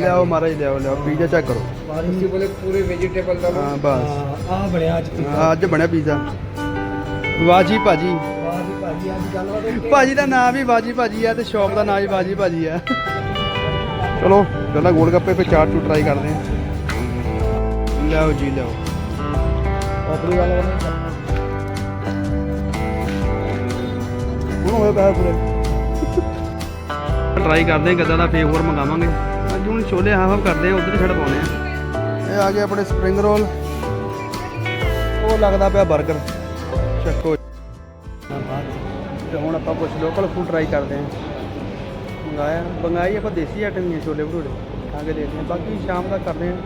ਲਿਆਓ ਮਹਾਰਾਜ ਲਿਆਓ ਲਿਆਓ। ਪੀਜ਼ਾ ਚੈੱਕ ਕਰੋ। ਤੁਸੀਂ ਬੋਲੇ ਪੂਰੇ ਵੈਜੀਟੇਬਲ ਦਾ ਹਾਂ ਬਸ। ਆ ਬਣਿਆ ਅੱਜ ਹਾਂ, ਅੱਜ ਬਣਿਆ ਪੀਜ਼ਾ। ਵਾਜੀ ਭਾਜੀ। ਵਾਹ ਜੀ ਭਾਜੀ ਅੱਜ ਗੱਲਬਾਤ ਹੋਈ ਭਾਜੀ ਦਾ ਨਾਮ ਵੀ ਵਾਜੀ ਭਾਜੀ ਆ ਤੇ ਸ਼ੌਪ ਦਾ ਨਾਮ ਵੀ ਵਾਜੀ ਭਾਜੀ ਆ। ਚਲੋ ਪਹਿਲਾਂ ਗੋਲ ਗੱਪੇ ਫਿਰ ਚਾਟ ਚੂ ਟਰਾਈ ਕਰਦੇ ਆ ਲਿਆਓ ਜੀ ਲਿਆਓ। ਆਪਣੀ ਗੱਲ ਉਹਨੇ ਹੁਣ ਹੋਏ ਪੈਸੇ ਪੂਰੇ। ਟਰਾਈ ਕਰਦੇ ਆ ਗੱਦਾ ਦਾ ਫੇਰ ਹੋਰ ਮੰਗਾਵਾਂਗੇ। ਅੱਜ ਹੁਣ ਛੋਲੇ ਹਾਫ ਹਾਫ ਕਰਦੇ ਆ ਉਧਰ ਹੀ ਛੱਡ ਪਾਉਣੇ ਆ। ਇਹ ਆ ਗਏ ਆਪਣੇ ਸਪਰਿੰਗ ਰੋਲ ਉਹ ਲੱਗਦਾ ਪਿਆ 버ਗਰ ਚੱਕੋ। ਤੇ ਹੁਣ ਆਪਾਂ ਕੁਝ ਲੋਕਲ ਫੂਡ ਟਰਾਈ ਕਰਦੇ ਹਾਂ। ਮੰਗਾਇਆ ਬੰਗਾਈ ਆਪਾਂ ਦੇਸੀ ਆਈਟਮ ਹੀ ਆ, ਛੋਲੇ ਭਟੂਰੇ। ਖਾ ਕੇ ਦੇਖਦੇ ਹਾਂ। ਬਾਕੀ ਸ਼ਾਮ ਦਾ ਕਰਦੇ ਹਾਂ।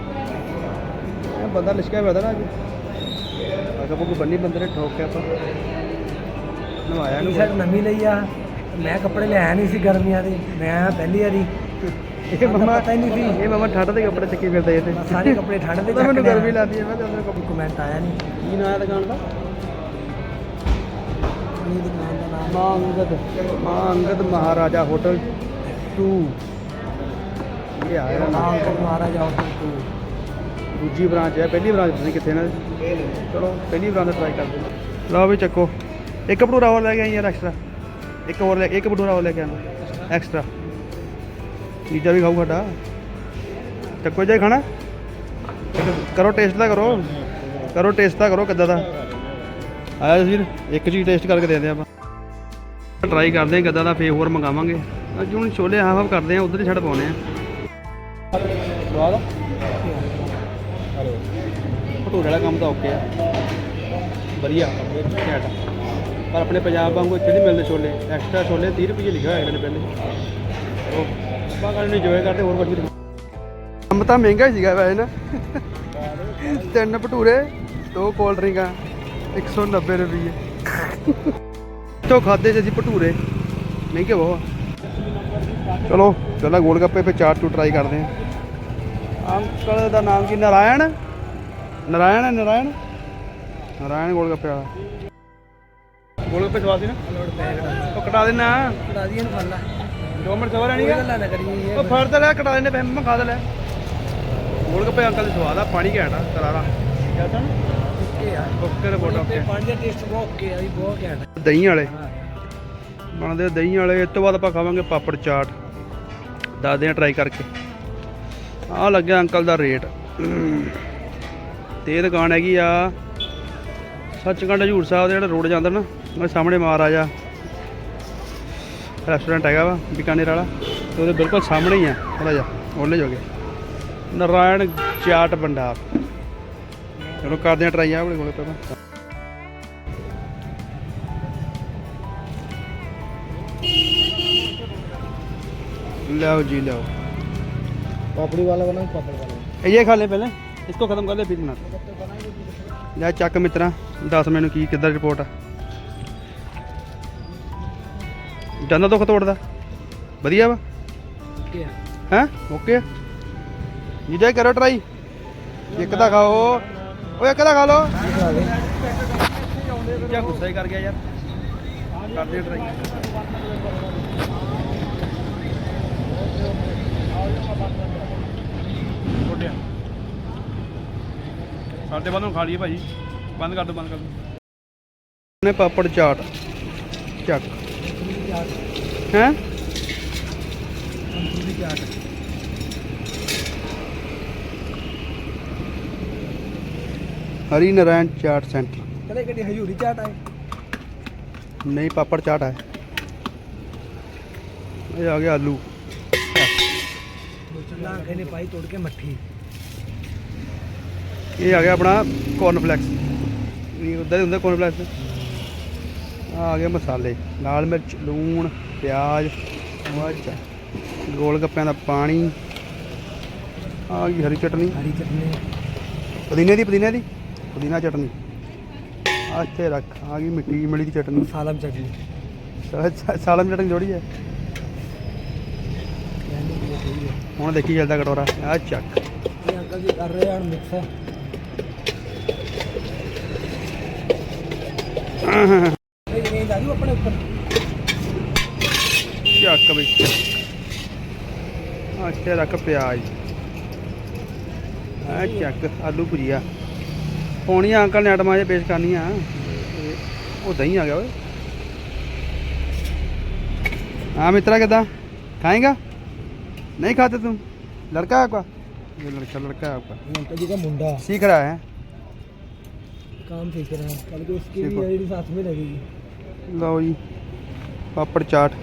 ਇਹ ਬੰਦਾ ਲਿਸ਼ਕਿਆ ਹੋਇਆ ਨਾ ਅੱਜ ਅਗਾ ਕੋਈ ਬੰਨੀ ਬੰਦੇ ਨੇ ਠੋਕ ਕੇ ਆਪਾਂ। ਨਵਾਇਆ ਟੀ ਨੂੰ ਸ਼ਰਟ ਨਵੀਂ ਲਈ ਆ। ਮੈਂ ਕੱਪੜੇ ਲਿਆਇਆ ਨਹੀਂ ਸੀ ਗਰਮੀਆਂ ਦੇ। ਮੈਂ ਪਹਿਲੀ ਵਾਰੀ ਇਹ ਮਮਾ ਨਹੀਂ ਸੀ। ਇਹ ਮਮਾ ਠੰਡ ਦੇ ਕੱਪੜੇ ਚੱਕੀ ਫਿਰਦਾ ਇਹ ਮੈਂ ਸਾਰੇ ਕੱਪੜੇ ਠੰਡ ਦੇ ਤਾਂ ਮੈਨੂੰ ਗਰਮੀ। ਲੱਗਦੀ ਹੈ ਮੈਂ ਤਾਂ ਆਪਣੇ ਕੱਪੜੇ ਕਮੈਂਟ ਆਇਆ ਨਹੀਂ। ਕੀ ਨਾਂ ਹੈ ਦੁਕਾਨ ਦਾ? ਆਪਣੀ ਦੁਕਾਨ ਦਾ ਨਾਮ ਮਾਂ ਅੰਗਦ। ਮਾਂ ਅੰਗਦ ਮਹਾਰਾਜਾ ਹੋਟਲ 2 ਇਹ ਆਇਆ ਨਾਮ ਨਾਮ ਅੰਕਲ ਮਹਾਰਾਜ ਆਉਟ ਟੂ। ਦੂਜੀ ਬ੍ਰਾਂਚ ਹੈ ਪਹਿਲੀ ਬ੍ਰਾਂਚ ਨਹੀਂ ਕਿੱਥੇ ਦੀ ਚਲੋ ਪਹਿਲੀ ਬ੍ਰਾਂਚ ਦਾ ਟਰਾਈ ਕਰਦੇ ਹਾਂ ਲਓ ਵੀ ਚੱਕੋ। ਇੱਕ ਭਟੂਰਾ ਹੋਰ ਲੈ ਕੇ ਆਈ ਯਾਰ ਐਕਸਟਰਾ ਇੱਕ ਹੋਰ ਲੈ ਇੱਕ ਭਟੂਰਾ ਹੋਰ ਲੈ ਕੇ ਆਣਾ ਐਕਸਟਰਾ ਪੀਜ਼ਾ ਵੀ ਖਾਊ ਸਾਡਾ। ਚੱਕੋ ਜੇ ਖਾਣਾ? ਕਰੋ ਟੇਸਟ ਤਾਂ ਕਰੋ। ਕਰੋ ਟੇਸਟ ਤਾਂ ਕਰੋ ਕਿੱਦਾਂ ਦਾ। ਆਇਆ ਜਸੀਰ ਇੱਕ ਚੀਜ਼ ਟੇਸਟ ਕਰਕੇ ਦੇ ਦਿੰਦੇ ਆਪਾਂ। ਟਰਾਈ ਕਰਦੇ ਹਾਂ ਕਿੱਦਾਂ ਦਾ, ਫੇਰ ਹੋਰ ਮੰਗਾਵਾਂਗੇ। ਅੱਜ ਹੁਣ ਛੋਲੇ ਹਾਫ ਹਾਫ ਕਰਦੇ ਆ ਉਧਰ ਹੀ ਛੱਡ ਪਾਉਣੇ ਆ ਸਵਾਦ ਭਟੂਰੇ ਵਾਲਾ ਕੰਮ ਤਾਂ ਓਕੇ ਆ ਵਧੀਆ, ਘੈਂਟ। ਪਰ ਆਪਣੇ ਪੰਜਾਬ ਵਾਂਗੂ ਇੱਥੇ ਨਹੀਂ ਮਿਲਦੇ ਛੋਲੇ। ਐਕਸਟਰਾ ਛੋਲੇ 30 ਰੁਪਏ ਲਿਖਿਆ ਹੋਇਆ ਇਹਨਾਂ ਨੇ ਪਹਿਲੇ। ਉਹ ਆਪਾਂ ਕਹਿੰਦੇ ਇੰਜੋਏ ਕਰਦੇ ਹੋਰ ਕੁਝ ਵੀ ਕੰਮ ਤਾਂ ਮਹਿੰਗਾ ਹੀ ਸੀਗਾ ਵੈਸੇ ਨਾ। ਤਿੰਨ ਭਟੂਰੇ ਦੋ ਕੋਲਡ ਡਰਿੰਕਾਂ 190 ਰੁਪਏ ਤੋਂ ਖਾਦੇ ਸੀ ਅਸੀਂ ਭਟੂਰੇ। ਮਹਿੰਗੇ ਬਹੁਤ ਆ। ਚਲੋ ਪਹਿਲਾਂ ਗੋਲ ਗੱਪੇ ਤੇ ਚਾਟ ਟੂ ਟਰਾਈ ਕਰਦੇ ਹਾਂ। ਅੰਕਲ ਦਾ ਨਾਮ ਕੀ? ਨਾਰਾਇਣ? ਨਾਰਾਇਣ ਹੈ ਨਾਰਾਇਣ? ਨਾਰਾਇਣ ਗੋਲ ਗੱਪੇ ਵਾਲਾ। ਗੋਲ ਗੱਪੇ ਸਵਾਦ ਸੀ ਨਾ? ਉਹ ਕਟਾ ਦੇਣਾ ਕਰਾ ਦਈਏ ਨੂੰ ਫੱਲਾ ਦੋ ਮਿੰਟ ਸਵਾਰ ਕੋਈ ਨਹੀਂ ਗੱਲਾਂ ਨਾ ਕਰੀਏ ਉਹ ਫੜ ਤੇ ਲੈ ਕਟਾ ਦੇਣੇ ਪੈ ਮੈਂ ਖਾ ਦੇ ਲੈ ਗੋਲ ਗੱਪੇ ਅੰਕਲ ਦੇ ਸਵਾਦ ਆ ਪਾਣੀ ਘੈਂਟ ਆ ਕਰਾਰਾ ਕਿਹਾ ਨਾ ਓਕੇ ਆ। ਓਕੇ ਰਿਪੋਰਟ ਤੇ ਓਕੇ। ਪਾਣੀ ਦਾ ਟੇਸਟ ਬਹੁਤ ਓਕੇ ਆ ਵੀ ਬਹੁਤ ਘੈਂਟ ਦਹੀਂ ਵਾਲੇ। ਹਾਂ। ਬਣਦੇ ਆ ਦਹੀਂ ਵਾਲੇ ਇਸ ਤੋਂ ਬਾਅਦ ਆਪਾਂ ਖਾਵਾਂਗੇ ਪਾਪੜ ਚਾਟ। ਦੱਸਦੇ ਆ ਟਰਾਈ ਕਰਕੇ। ਆਹ ਲੱਗਿਆ ਅੰਕਲ ਦਾ ਰੇਟ ਤੇ ਇਹ ਦੁਕਾਨ ਹੈਗੀ ਆ ਸੱਚਖੰਡ ਹਜੂਰ ਸਾਹਿਬ ਦੇ ਜਿਹੜਾ ਰੋਡ ਜਾਂਦਾ ਨਾ ਉਹਦੇ ਸਾਹਮਣੇ ਮਹਾਰਾਜਾ। ਰੈਸਟੋਰੈਂਟ ਹੈਗਾ ਵਾ ਬੀਕਾਨੇਰ ਵਾਲਾ ਤੇ ਉਹਦੇ ਬਿਲਕੁਲ ਸਾਹਮਣੇ ਹੀ ਆ ਥੋੜਾ ਜਿਹਾ ਉਹਲੇ ਜੋਗੇ ਨਾਰਾਇਣ ਚਾਟ ਭੰਡਾਰ ਚਲੋ ਕਰਦੇ ਆ ਟਰਾਈ ਆ ਆਪਣੇ ਕੋਲੇ ਪਹਿਲਾਂ लाओ जी लाओ ਪਾਪੜੀ ਵਾਲਾ ਬਣਾ ਪਾਪੜ ਵਾਲਾ ये खा ले पहले इसको खत्म कर ले फिर बना ਲੈ ਚੱਕ ਮਿੱਤਰਾ ਦੱਸ ਮੈਨੂੰ ਕੀ ਕਿੱਦਾਂ ਰਿਪੋਰਟ ਆ ਜਾਂਦਾ ਦੁੱਖ ਤੋੜਦਾ? ਵਧੀਆ ਵਾ? ਓਕੇ ਆ। ਹੈ? ਓਕੇ ਜੀ ਜਾਈ ਕਰੋ ਟਰਾਈ ਇੱਕ ਦਾ ਖਾਓ। ਓਏ ਇੱਕ ਦਾ ਖਾ ਲਓ। ਕੀ ਗੁੱਸਾ ਹੀ ਕਰ ਗਿਆ ਯਾਰ। ਕਰਦੇ ਟਰਾਈ ਛੋਟਿਆ ਸਾਡੇ ਵੱਲੋਂ ਖਾ ਲਈਏ ਭਾਜੀ ਬੰਦ ਕਰ ਦੋ ਬੰਦ ਕਰ ਦੋ। ਨੇ ਪਾਪੜ ਚਾਟ। ਚੱਕ। ਹੈ? ਹਰੀ ਨਾਰਾਇਣ ਚਾਟ ਸੈਂਟਰ। ਕਦੇ ਕਦੇ ਹਜੂਰੀ ਚਾਟ ਆਏ ਨਹੀਂ ਪਾਪੜ ਚਾਟ ਹੈ ਇਹ। ਆ ਗਿਆ ਆਲੂ। ਚੱਲਾਂ ਕਹਿੰਦੇ ਪਾਈ ਤੋੜ ਕੇ ਮੱਠੀ। ਇਹ ਆ ਗਿਆ ਆਪਣਾ ਕੋਰਨ ਫਲੈਕਸ ਇਹ ਉਦਾਂ ਹੀ ਹੁੰਦਾ ਕੋਰਨ ਫਲੈਕਸ ਆ ਗਿਆ ਮਸਾਲੇ। ਲਾਲ ਮਿਰਚ ਲੂਣ ਪਿਆਜ਼ ਮਿਰਚ ਗੋਲ ਗੱਪਿਆਂ ਦਾ ਪਾਣੀ। ਆ ਗਈ ਹਰੀ ਚਟਨੀ। ਹਰੀ ਚਟਨੀ। ਪੁਦੀਨੇ ਦੀ ਪੁਦੀਨੇ ਦੀ? ਪੁਦੀਨਾ ਚਟਨੀ। ਆ ਇੱਥੇ ਰੱਖ। ਆ ਗਈ ਮਿੱਟੀ ਮਿਲੀ ਦੀ ਚਟਨੀ। ਸਾਲਮ ਚਟਨੀ। ਸਾਲਮ ਚਟਨੀ ਥੋੜੀ ਹੈ। ਹੁਣ ਦੇਖੀ ਚੱਲਦਾ ਕਟੋਰਾ। ਆ ਚੱਕ। ਇਹ ਅੰਕਲ ਜੀ ਕਰ ਰਹੇ ਹਨ ਮਿਕਸ ਇਹ ਇਹ ਦਾਦੂ ਆਪਣੇ ਉੱਪਰ ਚੱਕ ਬਈ ਆ ਤੇ ਰੱਖ ਪਿਆਜ਼ ਆ ਚੱਕ ਆਲੂ ਭੁਜੀਆ ਪੌਣੀ ਅੰਕਲ ਨੇ ਆਟਮਾ ਜੇ ਪੇਸ਼ ਕਰਨੀ ਆ ਇਹ ਉਹ ਦਹੀਂ ਆ ਗਿਆ ਓਏ हाँ मित्रा किदा खाएगा नहीं खाते तुम लड़का है आपका ये लड़का लड़का है आपका ये अंकल जी का मुंडा सीख रहा है काम सीख रहा है कल को इसकी सीखो। भी आईडी साथ में लगेगी लो जी पापड़ चाट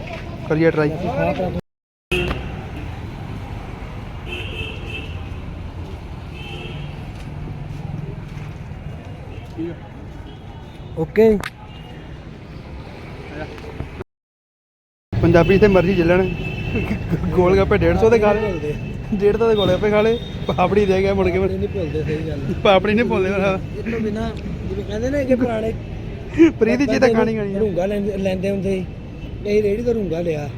ਕਰੀਏ ਟਰਾਈ ਓਕੇ ਪੰਜਾਬੀ ਤੇ ਮਰਜ਼ੀ ਜਲਣ ਗੋਲ ਗੱਪੇ 150 ਦੇ ਖਾ ਡੇਢ 150 ਦੇ ਗੋਲ ਗੱਪੇ ਖਾ ਲਏ। ਪਾਪੜੀ ਦੇ ਗਿਆ ਮੁੜ ਕੇ। ਨਹੀਂ ਭੁੱਲਦੇ ਸਹੀ ਗੱਲ ਪਾਪੜੀ ਨਹੀਂ ਭੁੱਲਦੇ ਇਹ ਬਿਨਾ ਜਿਵੇਂ ਕਹਿੰਦੇ ਨੇ ਕਿ ਪੁਰਾਣੇ ਪ੍ਰੀਤੀ ਜੀ ਤਾਂ ਖਾਣੀ ਖਾਣੀ ਡੂੰਗਾ ਲੈਂਦੇ ਹੁੰਦੇ ਸੀ। ਨਹੀਂ ਰੇੜੀ ਤੋਂ ਲਿਆ।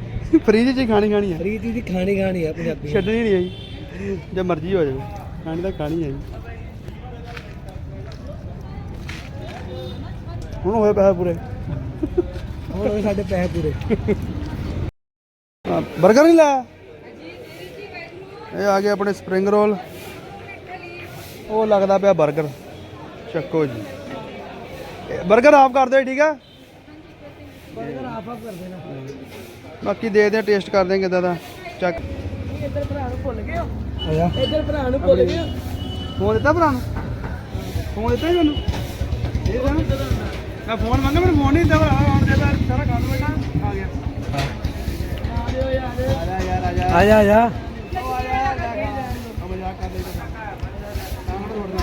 ਫ੍ਰੀਜ 'ਚ ਹੀ ਖਾਣੀ ਖਾਣੀ ਹੈ ਫਰੀਦੀ ਦੀ ਖਾਣੀ ਖਾਣੀ ਆ ਪੰਜਾਬੀ ਛੱਡਣੀ ਨਹੀਂ ਆਈ। ਜੇ ਮਰਜ਼ੀ ਹੋ ਜਾਵੇ। ਖਾਣੀ ਤਾਂ ਖਾਣੀ ਹੈ ਜੀ। ਹੁਣ ਹੋਏ ਪੈਸੇ ਪੂਰੇ। ਹੁਣ ਉਹ ਸਾਡੇ ਪੈਸੇ ਪੂਰੇ। ਬਰਗਰ ਨਹੀਂ ਲਾਇਆ? ਇਹ ਆ ਗਏ ਆਪਣੇ ਸਪ੍ਰਿੰਗ ਰੋਲ। ਉਹ ਲੱਗਦਾ ਪਿਆ ਬਰਗਰ। ਚੱਕੋ ਜੀ। ਬਰਗਰ ਆਫ ਕਰ ਦਿਓ ਠੀਕ ਹੈ ਬਾਕੀ ਦੇਖਦੇ ਆ ਟੇਸਟ ਕਰਦੇ ਆ ਕਿਦਾਂ ਦਾ ਚੱਕ। ਇੱਧਰ ਭਰਾ ਨੂੰ ਭੁੱਲ ਗਏ ਹੋ? ਆਇਆ। ਇੱਧਰ ਭਰਾ ਨੂੰ ਭੁੱਲ ਗਏ ਹੋ? ਫੋਨ ਦਿੱਤਾ ਭਰਾ ਨੂੰ? ਫੋਨ ਦਿੱਤਾ ਜੀ ਮੈਨੂੰ? ਇਹ ਤਾਂ ਮੈਂ ਫੋਨ ਮੰਗਾ ਮੈਨੂੰ ਫੋਨ ਨਹੀਂ ਦਿੱਤਾ ਭਰਾ। ਹੁਣ ਦੇ ਸਾਰਾ ਕੰਮ ਬੈਠਾ ਆ ਗਿਆ। ਆ ਜਾ ਯਾਰ ਆ ਜਾ। ਆ ਜਾ ਆ ਜਾ ਮਜ਼ਾਕ ਕਰ ਲਈ ਤਾਂ ਕਰ ਦੌੜਨਾ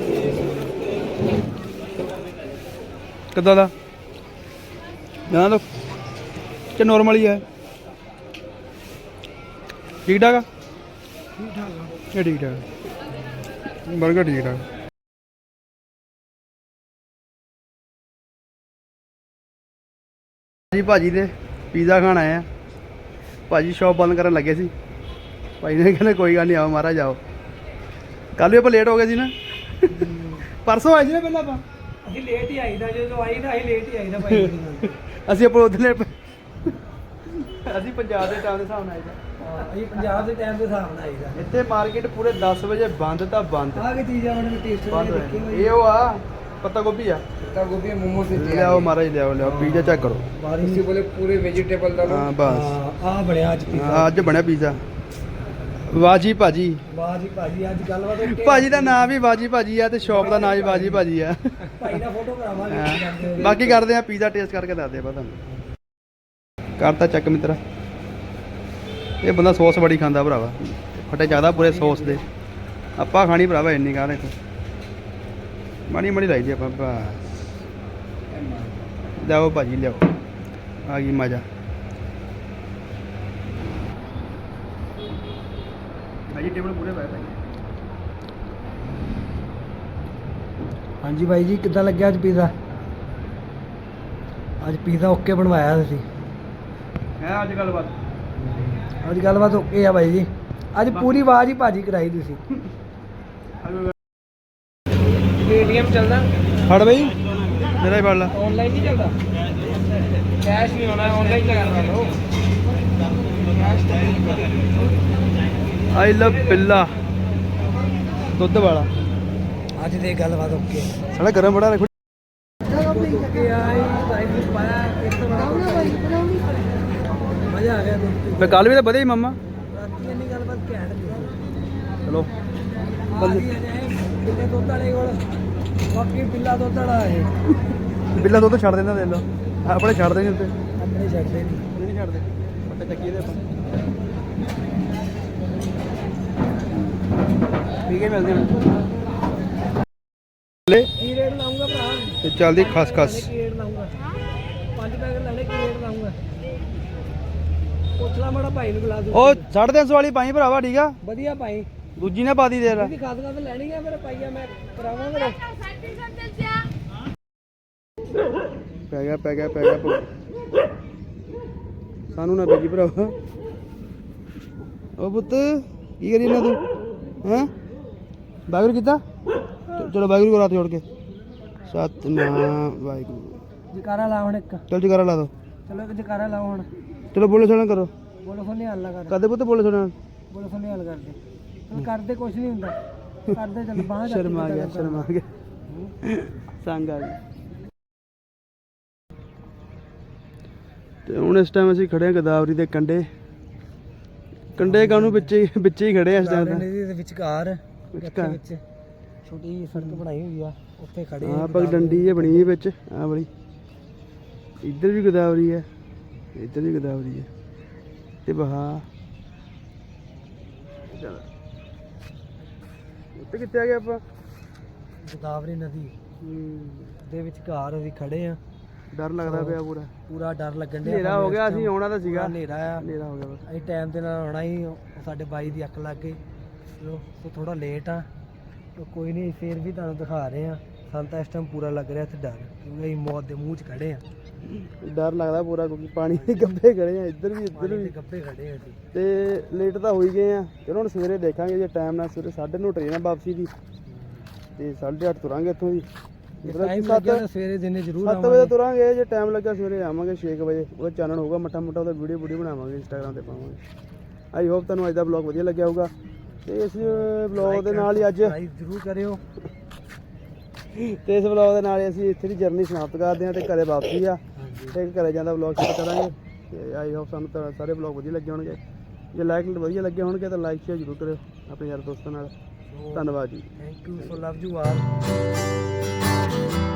ਕਿੱਦਾਂ ਦਾ? ਨਾ ਲੋ ਕਿ ਨਾਰਮਲ ਹੀ ਹੈ? ਠੀਕ ਠਾਕ ਆ? ਠੀਕ ਠਾਕ ਆ ਠੀਕ। ਠਾਕ 버ਗਰ ਠੀਕ ਠਾਕ। ਜੀ ਭਾਜੀ ਦੇ ਪੀਜ਼ਾ ਖਾਣ ਆਏ ਆ। ਭਾਜੀ ਸ਼ਾਪ ਬੰਦ ਕਰਨ ਲੱਗੇ ਸੀ। ਭਾਈ ਨੇ ਕਹਿੰਦੇ ਕੋਈ ਗੱਲ ਨਹੀਂ ਆਓ ਮਹਾਰਾਜ ਆਓ। ਕੱਲ ਵੀ ਆਪਾਂ ਲੇਟ ਹੋ ਗਏ ਸੀ ਨਾ। ਪਰਸੋਂ ਆਏ ਸੀ ਨਾ ਪਹਿਲਾਂ ਆਪਾਂ? ਅਸੀਂ ਲੇਟ ਹੀ ਆਈਦਾ ਜਦੋਂ ਆਈਦਾ ਅਸੀਂ ਲੇਟ ਹੀ ਆਈਦਾ ਭਾਈ। ਅਸੀਂ ਆਪਾਂ ਉਧਰਲੇ ਅਸੀਂ ਪੰਜਾਬ ਦੇ ਟਾਈਮ ਦੇ ਹਿਸਾਬ ਨਾਲ ਆਈਦਾ। ਅਸੀਂ ਪੰਜਾਬ ਦੇ ਟਾਈਮ ਦੇ ਹਿਸਾਬ ਨਾਲ ਆਈਦਾ। ਇੱਥੇ ਮਾਰਕੀਟ ਪੂਰੇ 10 ਵਜੇ ਬੰਦ ਤਾਂ ਬੰਦ। ਆ ਕੀ ਚੀਜ਼ਾਂ ਮੈਨੂੰ ਟੇਸਟ ਨਹੀਂ ਇਹ ਉਹ ਆ ਪੱਤਾ ਗੋਭੀ ਆ। ਪੱਤਾ ਗੋਭੀ ਮੋਮੋ ਸੇ ਲਿਆਓ ਮਹਾਰਾਜ ਲਿਆਓ ਲਿਆਓ ਪੀਜ਼ਾ ਚੈੱਕ ਕਰੋ। ਬਾਰਿਸ਼ ਸੀ ਬੋਲੇ ਪੂਰੇ ਵੈਜੀਟੇਬਲ ਦਾ ਹਾਂ ਬਸ। ਆ ਬਣਿਆ ਅੱਜ ਪੀਜ਼ਾ ਅੱਜ ਬਣਿਆ ਪੀਜ਼ਾ ਵਾਜੀ ਭਾਜੀ। ਵਾਹ ਜੀ ਭਾਜੀ ਅੱਜ ਗੱਲਬਾਤ okay ਭਾਜੀ ਦਾ ਨਾਮ ਵੀ ਵਾਜੀ ਭਾਜੀ ਆ ਤੇ ਸ਼ਾਪ ਦਾ ਨਾਮ ਵੀ ਵਾਜੀ ਭਾਜੀ ਆ। ਭਾਈ ਨਾਲ ਫੋਟੋ ਕਰਾਵਾਂਗੇ ਹਾਂ। ਬਾਕੀ ਕਰਦੇ ਆ ਪੀਜ਼ਾ ਟੇਸਟ ਕਰਕੇ ਦੱਸਦੇ ਆ ਬਾ ਤੁਹਾਨੂੰ। ਕਰਤਾ ਚੱਕ ਮਿੱਤਰਾ। ਇਹ ਬੰਦਾ ਸੌਸ ਬੜੀ ਖਾਂਦਾ ਭਰਾਵਾ। ਫਟੇ ਜ਼ਿਆਦਾ ਪੂਰੇ ਸੌਸ ਦੇ। ਆਪਾਂ ਖਾਣੀ ਭਰਾਵਾ ਇੰਨੀ ਕਾਹ ਦੇਖੋ ਮਾੜੀ ਮਾੜੀ ਲਾਈ ਦੀ ਆਪਾਂ ਬਸ। ਲਿਆਓ ਭਾਜੀ ਲਿਆਓ। ਆ ਗਈ ਮਜ਼ਾ। ਵੈਜੀਟੇਬਲ ਪੂਰੇ ਪਏ ਭਾਈ। ਹਾਂਜੀ ਭਾਈ ਜੀ ਕਿੱਦਾਂ ਲੱਗਿਆ ਅੱਜ ਪੀਜ਼ਾ ਅੱਜ ਪੀਜ਼ਾ ਓਕੇ ਬਣਵਾਇਆ ਤੁਸੀਂ? ਹੈ ਅੱਜ ਗੱਲਬਾਤ। ਅੱਜ ਗੱਲਬਾਤ ਓਕੇ ਆ ਭਾਈ ਜੀ। ਅੱਜ ਪੂਰੀ ਆਵਾਜ਼ ਹੀ ਭਾਜੀ ਕਰਾਈ ਤੁਸੀਂ। ਪੇਟੀਐਮ ਚੱਲਦਾ? ਫੜ ਬਈ। ਮੇਰਾ ਹੀ ਫੜ ਲਾ। ਆਨਲਾਈਨ ਨਹੀਂ ਚੱਲਦਾ? ਕੈਸ਼ ਨਹੀਂ ਹੋਣਾ ਆਨਲਾਈਨ ਕਰਵਾ ਲਓ। ਆਈ ਲਵ ਪਿੱਲਾ। ਦੁੱਧ ਵਾਲਾ। ਅੱਜ ਦੇ ਗੱਲਬਾਤ ਓਕੇ। ਸਾਲਾ ਗਰਮ ਬੜਾ ਰੱਖੋ। ਮਜ਼ਾ ਆ ਗਿਆ ਦੋਸਤੀ ਮੈਂ ਕੱਲ ਵੀ ਤਾਂ ਵਧਿਆ ਹੀ ਮੰਮਾ। ਰਾਤੀ ਇੰਨੀ ਗੱਲਬਾਤ ਘੈਂਟ ਨਹੀਂ ਚਲੋ। ਕਿੰਨੇ ਦੁੱਧ ਵਾਲੇ ਕੋਲ। ਬਾਕੀ ਪਿੱਲਾ ਦੁੱਧ ਵਾਲਾ ਹੈ ਬਿੱਲਾ ਦੁੱਧ ਛੱਡ ਦਿੰਦਾ ਦੇ ਲੋ ਆਪਣੇ ਛੱਡਦੇ ਨਹੀਂ ਉੱਤੇ। ਆਪਣੇ ਛੱਡਦੇ ਨਹੀਂ। ਨਹੀਂ ਆਪਾਂ ਠੀਕ ਹੈ ਮਿਲਦੇ ਹਾਂ। ਲੈ। ਕੀ ਰੇਟ ਲਾਉਂਗਾ ਭਰਾ? ਤੇ ਚੱਲਦੀ ਖਸ ਖਸ। ਕੀ ਰੇਟ ਲਾਉਂਗਾ ਪੰਜ ਪੈਕਟ ਲੈਣੇ ਕੀ ਰੇਟ ਲਾਉਂਗਾ ਪੁੱਛ ਲਾ ਮਾੜਾ ਭਾਈ ਨੂੰ ਬੁਲਾ ਦੂ ਉਹ 350 ਵਾਲੀ ਪਾਈ ਭਰਾਵਾ ਠੀਕ ਆ? ਵਧੀਆ ਭਾਈ ਦੂਜੀ ਨੇ ਪਾਦੀ ਦੇ ਲਾ। ਇਹਦੀ ਲੈਣੀ ਮੇਰੇ ਪਾਈਆ ਮੈਂ ਪੈ ਗਿਆ ਪੈ ਗਿਆ ਪੈ ਗਿਆ ਸਾਨੂੰ ਨਾ ਭੇਜੀ ਭਰਾਵਾ। ਉਹ ਪੁੱਤ ਕੀ ਕਰੀ ਨਾ ਤੂੰ? ਹੈਂ? ਬਾਗਰ ਕੀਤਾ? ਚਲੋ ਬਾਗਰ ਕੋ ਰਾਤ ਜੋੜ ਕੇ। ਸਤਨਾਮ ਵਾਹਿਗੁਰੂ। ਜਕਾਰਾ ਲਾ ਹੁਣ ਇੱਕ। ਚਲ ਜਗਾਰਾ ਲਾ ਦੋ। ਚਲੋ ਇੱਕ ਜਕਾਰਾ ਲਾਓ ਹੁਣ। ਚਲੋ ਬੋਲੇ ਸੁਣਾ ਕਰੋ। ਬੋਲੋ ਸੁਣੀ ਹੱਲ ਕਰ। ਕਦੇ ਪੁੱਤ ਬੋਲੇ ਸੁਣਾ ਬੋਲੋ ਸੁਣੀ ਹੱਲ ਕਰਦੇ। ਚਲ ਕਰਦੇ ਕੁਛ ਨਹੀਂ ਹੁੰਦਾ। ਕਰਦੇ ਚੱਲ ਬਾਹਰ ਸ਼ਰਮ ਆ ਗਿਆ ਸ਼ਰਮ ਆ ਗਿਆ। ਸੰਗ ਆ ਗਿਆ। ਤੇ ਹੁਣ ਇਸ ਟਾਈਮ ਅਸੀਂ ਖੜੇ ਹਾਂ ਗਦਾਵਰੀ ਦੇ ਕੰਡੇ ਕੰਡੇ ਕਾਨੂੰ ਵਿੱਚ ਹੀ ਵਿੱਚ ਹੀ ਖੜੇ ਆ ਇਸ ਟਾਈਮ ਤਾਂ। ਨੇ ਇਹਦੇ ਵਿਚਕਾਰ ਵਿਚਕਾਰ। ਵਿੱਚ। ਛੋਟੀ ਜਿਹੀ ਸੜਕ ਬਣਾਈ ਹੋਈ ਆ ਉੱਥੇ ਖੜੇ ਹਾਂ ਆ ਪਗ ਡੰਡੀ ਜੇ ਬਣੀ ਹੈ ਵਿੱਚ ਆ ਬੜੀ ਇੱਧਰ ਵੀ ਗਦਾਵਰੀ ਹੈ ਇੱਧਰ ਵੀ ਗਦਾਵਰੀ ਹੈ ਤੇ ਬਹਾ ਚਲ। ਉੱਤੇ ਕਿੱਥੇ ਆ ਗਏ ਆਪਾਂ? ਗੋਦਾਵਰੀ ਨਦੀ। ਹੂੰ, ਦੇ ਵਿਚਕਾਰ ਅਸੀਂ ਖੜੇ ਆ। ਡਰ ਲੱਗਦਾ ਪਿਆ ਪੂਰਾ। ਪੂਰਾ ਡਰ ਲੱਗਣ ਡਿਆ ਹਨੇਰਾ ਹੋ ਗਿਆ ਅਸੀਂ ਆਉਣਾ ਤਾਂ ਸੀਗਾ। ਹਨੇਰਾ ਆ। ਹਨੇਰਾ ਹੋ ਗਿਆ ਬਸ। ਅਸੀਂ ਟਾਈਮ ਦੇ ਨਾਲ ਆਉਣਾ ਹੀ ਸਾਡੇ ਬਾਈ ਦੀ ਅੱਖ ਲੱਗ ਗਈ। ਚਲੋ ਤੇ ਥੋੜਾ ਲੇਟ ਆ। ਤੇ ਕੋਈ ਨਹੀਂ ਫੇਰ ਵੀ ਤੁਹਾਨੂੰ ਦਿਖਾ ਰਹੇ ਆ। ਸਾਨੂੰ ਤਾਂ ਇਸ ਟਾਈਮ ਪੂਰਾ ਲੱਗ ਰਿਹਾ ਇੱਥੇ ਡਰ ਕਿਉਂਕਿ ਅਸੀਂ ਮੌਤ ਦੇ ਮੂੰਹ 'ਚ ਖੜੇ ਆ। ਡਰ ਲੱਗਦਾ ਪੂਰਾ ਕਿਉਂਕਿ ਪਾਣੀ ਦੇ ਗੱਭੇ ਖੜੇ ਆ ਇੱਧਰ ਵੀ ਇੱਧਰ ਵੀ। ਗੱਬੇ ਖੜੇ ਆ ਅਸੀਂ ਤੇ ਲੇਟ ਤਾਂ ਹੋ ਹੀ ਗਏ ਆ। ਚਲੋ ਹੁਣ ਸਵੇਰੇ ਦੇਖਾਂਗੇ ਜੇ ਟਾਈਮ ਨਾਲ ਸਵੇਰੇ 9:30 ਟ੍ਰੇਨ ਆ ਵਾਪਸੀ ਦੀ। ਤੇ 8:30 ਤੁਰਾਂਗੇ ਇੱਥੋਂ ਦੀ। ਟਾਈਮ ਸੱਤ- ਲੱਗਿਆ ਤਾਂ ਸਵੇਰੇ ਦਿਨੇ ਜ਼ਰੂਰ 7 ਵਜੇ ਤੁਰਾਂਗੇ ਜੇ ਟਾਈਮ ਲੱਗਾ ਸਵੇਰੇ ਆਵਾਂਗੇ 6 ਵਜੇ। ਉਹਦਾ ਚਾਨਣ ਹੋਊਗਾ ਮੱਠਾ ਮੋਟਾ ਉਹਦਾ ਵੀਡੀਓ ਵੀਡੀਓ ਬਣਾਵਾਂਗੇ ਇੰਸਟਾਗ੍ਰam ਤੇ ਪਾਵਾਂਗੇ। ਆਈ ਹੋਪ ਤੁਹਾਨੂੰ ਅੱਜ ਦਾ ਵਲੌਗ ਵਧੀਆ ਲੱਗਿਆ ਹੋਊਗਾ। ਤੇ ਇਸ ਵਲੌਗ ਦੇ ਨਾਲ ਹੀ ਅੱਜ ਲਾਈਕ ਜ਼ਰੂਰ ਕਰਿਓ। ਤੇ ਇਸ ਵਲੌਗ ਦੇ ਨਾਲ ਹੀ ਅਸੀਂ ਇੱਥੇ ਦੀ ਜਰਨੀ ਸਮਾਪਤ ਕਰਦੇ ਹਾਂ ਤੇ ਘਰੇ ਵਾਪਸੀ ਆ। ਤੇ ਘਰੇ ਜਾਂਦਾ ਵਲੌਗ ਸ਼ੂਟ ਕਰਾਂਗੇ। ਤੇ ਆਈ ਹੋਪ ਸਾਨੂੰ ਤਾਂ ਸਾਰੇ ਵਲੌਗ ਵਧੀਆ ਲੱਗੇ ਹੋਣਗੇ। ਜੇ ਲਾਈਕ ਵਧੀਆ ਲੱਗੇ ਹੋਣਗੇ ਤਾਂ ਲਾਈਕ ਸ਼ੇਅਰ ਜ਼ਰੂਰ ਕਰਿਓ ਆਪਣੇ ਯਾਰ ਦੋਸਤਾਂ ਨਾਲ। ਧੰਨਵਾਦ ਜੀ। Thank you so love you all thank you